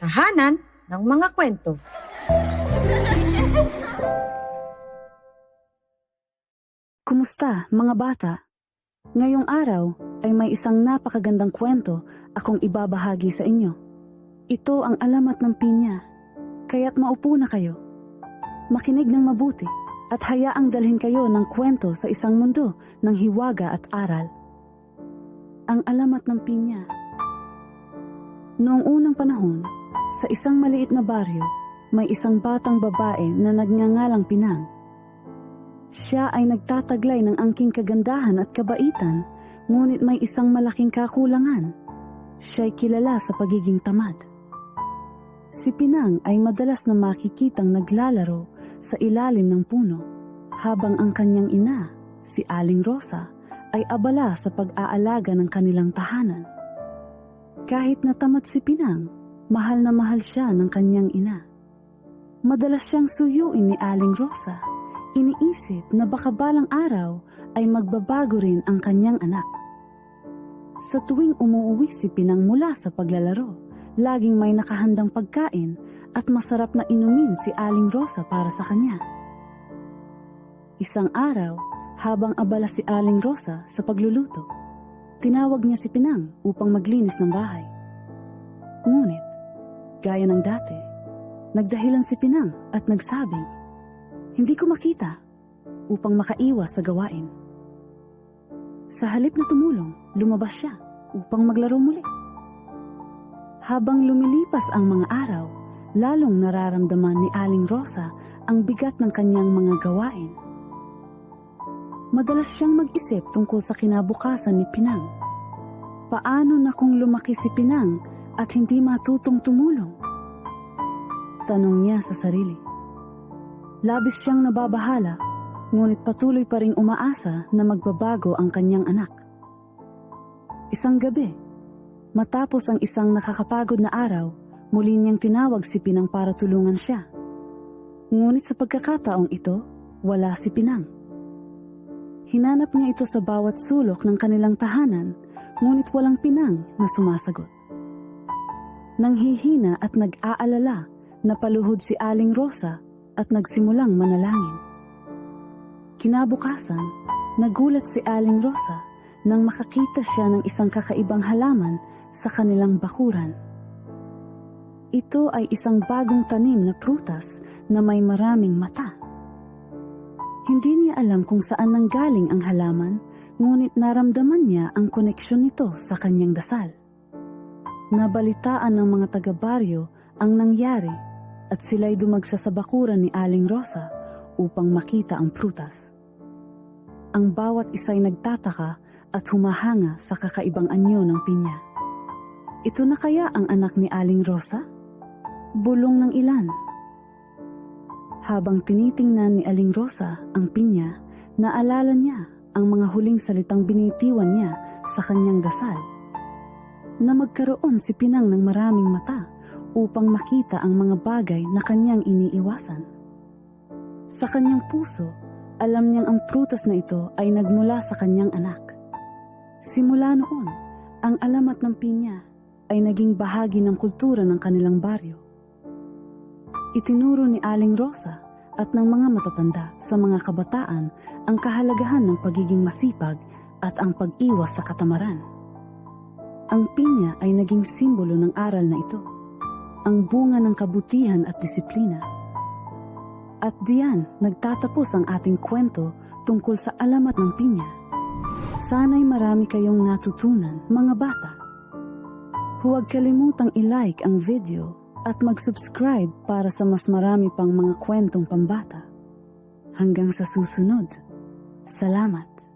Tahanan ng mga kwento. Kumusta, mga bata? Ngayong araw ay may isang napakagandang kwento akong ibabahagi sa inyo. Ito ang alamat ng pinya, kaya't maupo na kayo. Makinig ng mabuti at hayaang dalhin kayo ng kwento sa isang mundo ng hiwaga at aral. Ang alamat ng pinya. Noong unang panahon, sa isang maliit na baryo, may isang batang babae na nagngangalang Pinang. Siya ay nagtataglay ng angking kagandahan at kabaitan, ngunit may isang malaking kakulangan. Siya'y kilala sa pagiging tamad. Si Pinang ay madalas na makikitang naglalaro sa ilalim ng puno, habang ang kanyang ina, si Aling Rosa, ay abala sa pag-aalaga ng kanilang tahanan. Kahit natamad si Pinang, mahal na mahal siya ng kanyang ina. Madalas siyang suyuin ni Aling Rosa iniisip na baka balang araw ay magbabago rin ang kanyang anak. Sa tuwing umuuwi si Pinang mula sa paglalaro, laging may nakahandang pagkain at masarap na inumin si Aling Rosa para sa kanya. Isang araw, habang abala si Aling Rosa sa pagluluto, tinawag niya si Pinang upang maglinis ng bahay. Ngunit, gaya ng dati, nagdahilan si Pinang at nagsabing, hindi ko makita upang makaiwas sa gawain. Sa halip na tumulong, lumabas siya upang maglaro muli. Habang lumilipas ang mga araw, lalong nararamdaman ni Aling Rosa ang bigat ng kanyang mga gawain. Madalas siyang mag-isip tungkol sa kinabukasan ni Pinang. Paano na kung lumaki si Pinang at hindi matutong tumulong? Tanong niya sa sarili. Labis siyang nababahala, ngunit patuloy pa ring umaasa na magbabago ang kanyang anak. Isang gabi, matapos ang isang nakakapagod na araw, muli niyang tinawag si Pinang para tulungan siya. Ngunit sa pagkakataong ito, wala si Pinang. Hinanap niya ito sa bawat sulok ng kanilang tahanan, ngunit walang Pinang na sumasagot. Nanghihina at nag-aalala, napaluhod si Aling Rosa at nagsimulang manalangin. Kinabukasan, nagulat si Aling Rosa nang makakita siya ng isang kakaibang halaman sa kanilang bakuran. Ito ay isang bagong tanim na prutas na may maraming mata. Hindi niya alam kung saan nanggaling ang halaman, ngunit naramdaman niya ang koneksyon nito sa kanyang dasal. Nabalitaan ng mga taga-baryo ang nangyari at sila'y dumagsa sa bakuran ni Aling Rosa upang makita ang prutas. Ang bawat isa'y nagtataka at humahanga sa kakaibang anyo ng pinya. Ito na kaya ang anak ni Aling Rosa? Bulong ng ilan. Habang tinitingnan ni Aling Rosa ang pinya, naalala niya ang mga huling salitang binitiwan niya sa kanyang dasal. Na magkaroon si Pinang ng maraming mata upang makita ang mga bagay na kanyang iniiwasan. Sa kanyang puso, alam niyang ang prutas na ito ay nagmula sa kanyang anak. Simula noon, ang alamat ng pinya ay naging bahagi ng kultura ng kanilang baryo. Itinuro ni Aling Rosa at ng mga matatanda sa mga kabataan ang kahalagahan ng pagiging masipag at ang pag-iwas sa katamaran. Ang pinya ay naging simbolo ng aral na ito ang bunga ng kabutihan at disiplina. At diyan nagtatapos ang ating kwento tungkol sa alamat ng pinya. Sana'y marami kayong natutunan, mga bata. Huwag kalimutang i-like ang video at mag-subscribe para sa mas marami pang mga kwentong pambata. Hanggang sa susunod. Salamat.